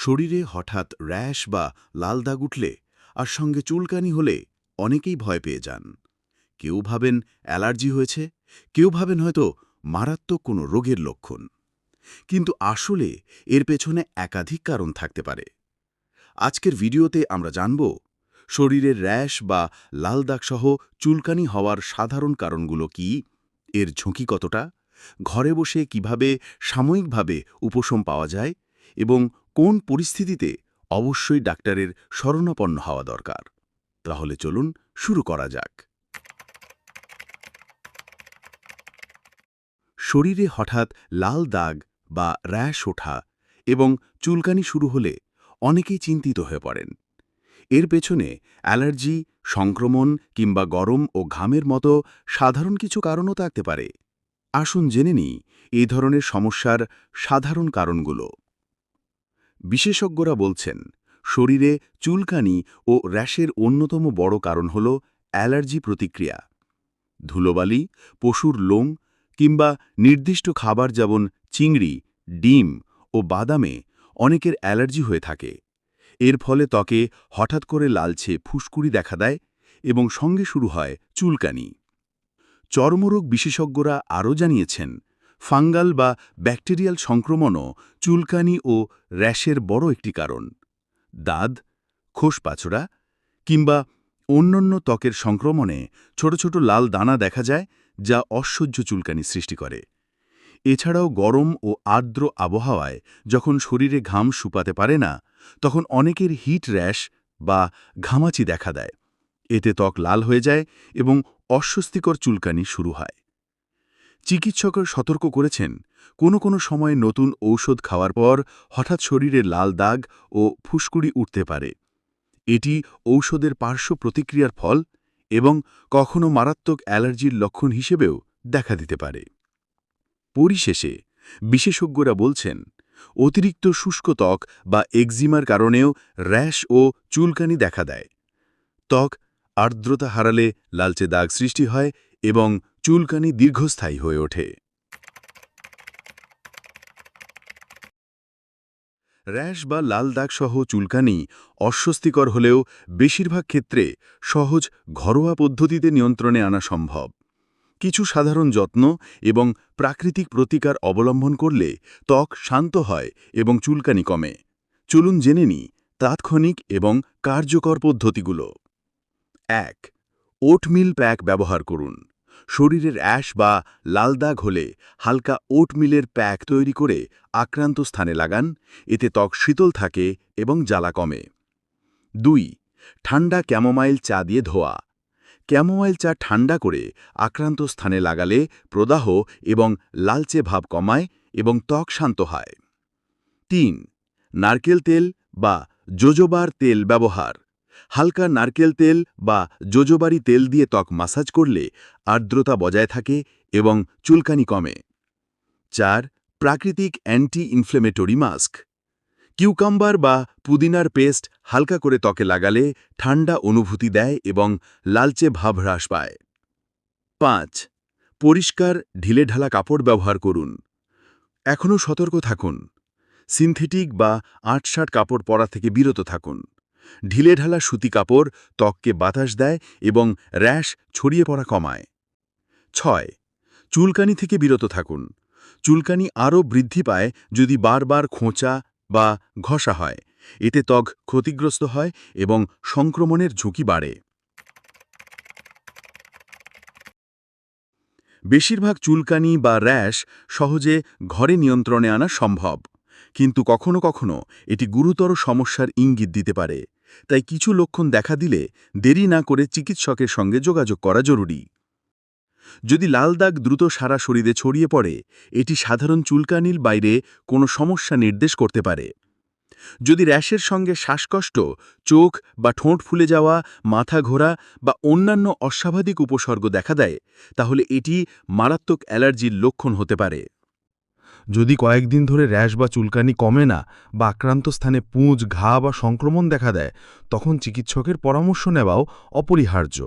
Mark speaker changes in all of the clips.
Speaker 1: শরীরে হঠাৎ র্যাশ বা লাল দাগ উঠলে আর সঙ্গে চুলকানি হলে অনেকেই ভয় পেয়ে যান। কেউ ভাবেন অ্যালার্জি হয়েছে, কেউ ভাবেন হয়তো মারাত্মক কোনো রোগের লক্ষণ। কিন্তু আসলে এর পেছনে একাধিক কারণ থাকতে পারে। আজকের ভিডিওতে আমরা জানব শরীরের র্যাশ বা লাল দাগসহ চুলকানি হওয়ার সাধারণ কারণগুলো কি, এর ঝুঁকি কতটা, ঘরে বসে কীভাবে সাময়িকভাবে উপশম পাওয়া যায় এবং কোন পরিস্থিতিতে অবশ্যই ডাক্তারের শরণাপন্ন হওয়া দরকার। তাহলে চলুন শুরু করা যাক। শরীরে হঠাৎ লাল দাগ বা র্যাশ ওঠা এবং চুলকানি শুরু হলে অনেকেই চিন্তিত হয়ে পড়েন। এর পেছনে অ্যালার্জি, সংক্রমণ কিংবা গরম ও ঘামের মতো সাধারণ কিছু কারণও থাকতে পারে। আসুন জেনে নিই এই ধরনের সমস্যার সাধারণ কারণগুলো। বিশেষজ্ঞরা বলছেন, শরীরে চুলকানি ও র্যাশের অন্যতম বড় কারণ হল অ্যালার্জি প্রতিক্রিয়া। ধুলোবালি, পশুর লোম কিংবা নির্দিষ্ট খাবার যেমন চিংড়ি, ডিম ও বাদামে অনেকের অ্যালার্জি হয়ে থাকে। এর ফলে ত্বকে হঠাৎ করে লালচে ফুসকুড়ি দেখা দেয় এবং সঙ্গে শুরু হয় চুলকানি। চর্মরোগ বিশেষজ্ঞরা আরও জানিয়েছেন ফাঙ্গাল বা ব্যাকটেরিয়াল সংক্রমণও চুলকানি ও র্যাশের বড় একটি কারণ। দাঁত খোসপাছড়া কিংবা অন্যান্য ত্বকের সংক্রমণে ছোট ছোট লাল দানা দেখা যায় যা অসহ্য চুলকানি সৃষ্টি করে। এছাড়াও গরম ও আর্দ্র আবহাওয়ায় যখন শরীরে ঘাম শুপাতে পারে না, তখন অনেকের হিট র্যাশ বা ঘামাচি দেখা দেয়। এতে ত্বক লাল হয়ে যায় এবং অস্বস্তিকর চুলকানি শুরু হয়। চিকিৎসকের সতর্ক করেছেন, কোনো কোনো সময়ে নতুন ঔষধ খাওয়ার পর হঠাৎ শরীরে লাল দাগ ও ফুসকুড়ি উঠতে পারে। এটি ঔষধের পার্শ্ব প্রতিক্রিয়ার ফল এবং কখনো মারাত্মক অ্যালার্জির লক্ষণ হিসেবেও দেখা দিতে পারে। পরিশেষে, বিশেষজ্ঞরা বলছেন, অতিরিক্ত শুষ্ক ত্বক বা এক্সিমার কারণেও র্যাশ ও চুলকানি দেখা দেয়। ত্বক আর্দ্রতা হারালে লালচে দাগ সৃষ্টি হয় এবং চুলকানি দীর্ঘস্থায়ী হয়ে ওঠে। র্যাশ বা লাল দাগসহ চুলকানি অস্বস্তিকর হলেও বেশিরভাগ ক্ষেত্রে সহজ ঘরোয়া পদ্ধতিতে নিয়ন্ত্রণে আনা সম্ভব। কিছু সাধারণ যত্ন এবং প্রাকৃতিক প্রতিকার অবলম্বন করলে ত্বক শান্ত হয় এবং চুলকানি কমে। চলুন জেনে নিই তাৎক্ষণিক এবং কার্যকর পদ্ধতিগুলো। এক, ওটমিল প্যাক ব্যবহার করুন। শরীরের অ্যাশ বা লাল দাগ হলে হালকা ওটমিলের প্যাক তৈরি করে আক্রান্ত স্থানে লাগান, এতে ত্বক শীতল থাকে এবং জ্বালা কমে। দুই, ঠান্ডা ক্যামোমাইল চা দিয়ে ধোয়া। ক্যামোমাইল চা ঠান্ডা করে আক্রান্ত স্থানে লাগালে প্রদাহ এবং লালচে ভাব কমায় এবং ত্বক শান্ত হয়। তিন, নারকেল তেল বা জোজোবার তেল ব্যবহার। হালকা নারকেল তেল বা জোজোবারি তেল দিয়ে ত্বক মাসাজ করলে আর্দ্রতা বজায় থাকে এবং চুলকানি কমে। চার, প্রাকৃতিক অ্যান্টি ইনফ্লেমেটরি মাস্ক। কিউকাম্বার বা পুদিনার পেস্ট হালকা করে ত্বকে লাগালে ঠান্ডা অনুভূতি দেয় এবং লালচে ভাব হ্রাস পায়। পাঁচ, পরিষ্কার ঢিলেঢালা কাপড় ব্যবহার করুন। এখনও সতর্ক থাকুন। সিনথেটিক বা আটসাট কাপড় পরা থেকে বিরত থাকুন। ঢিলেঢালা সুতি কাপড় ত্বককে বাতাস দেয় এবং র্যাশ ছড়িয়ে পড়া কমায়। ছয়, চুলকানি থেকে বিরত থাকুন। চুলকানি আরও বৃদ্ধি পায় যদি বারবার খোঁচা বা ঘষা হয়। এতে ত্বক ক্ষতিগ্রস্ত হয় এবং সংক্রমণের ঝুঁকি বাড়ে। বেশিরভাগ চুলকানি বা র্যাশ সহজে ঘরে নিয়ন্ত্রণে আনা সম্ভব। কিন্তু কখনো কখনো এটি গুরুতর সমস্যার ইঙ্গিত দিতে পারে। তাই কিছু লক্ষণ দেখা দিলে দেরি না করে চিকিৎসকের সঙ্গে যোগাযোগ করা জরুরি। যদি লাল দাগ দ্রুত সারা শরীরে ছড়িয়ে পড়ে, এটি সাধারণ চুলকানির বাইরে কোনো সমস্যা নির্দেশ করতে পারে। যদি র্যাশের সঙ্গে শ্বাসকষ্ট, চোখ বা ঠোঁট ফুলে যাওয়া, মাথা ঘোরা বা অন্যান্য অস্বাভাবিক উপসর্গ দেখা দেয়, তাহলে এটি মারাত্মক অ্যালার্জির লক্ষণ হতে পারে।
Speaker 2: যদি কয়েকদিন ধরে র্যাশ বা চুলকানি কমে না বা আক্রান্ত স্থানে পুঁজ, ঘা বা সংক্রমণ দেখা দেয়, তখন চিকিৎসকের পরামর্শ নেওয়াও অপরিহার্য।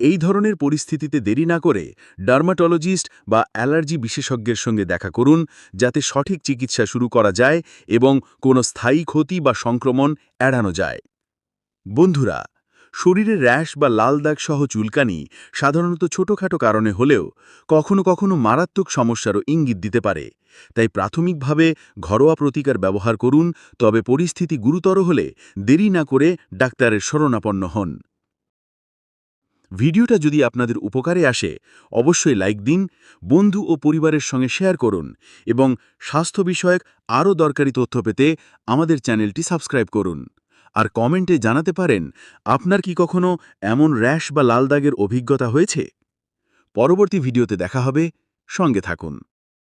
Speaker 1: এই ধরনের পরিস্থিতিতে দেরি না করে ডার্মাটোলজিস্ট বা অ্যালার্জি বিশেষজ্ঞের সঙ্গে দেখা করুন, যাতে সঠিক চিকিৎসা শুরু করা যায় এবং কোনো স্থায়ী ক্ষতি বা সংক্রমণ এড়ানো যায়। বন্ধুরা শরীরে র্যাশ বা লাল দাগ সহ চুলকানি সাধারণত ছোটখাটো কারণে হলেও কখনো কখনো মারাত্মক সমস্যারও ইঙ্গিত দিতে পারে। তাই প্রাথমিকভাবে ঘরোয়া প্রতিকার ব্যবহার করুন, তবে পরিস্থিতি গুরুতর হলে দেরি না করে ডাক্তারের শরণাপন্ন হন। ভিডিওটা যদি আপনাদের উপকারে আসে, অবশ্যই লাইক দিন, বন্ধু ও পরিবারের সঙ্গে শেয়ার করুন এবং স্বাস্থ্য বিষয়ক আরও দরকারি তথ্য পেতে আমাদের চ্যানেলটি সাবস্ক্রাইব করুন। আর কমেন্টে জানাতে পারেন, আপনার কি কখনো এমন র্যাশ বা লাল দাগের অভিজ্ঞতা হয়েছে? পরবর্তী ভিডিওতে দেখা হবে, সঙ্গে থাকুন।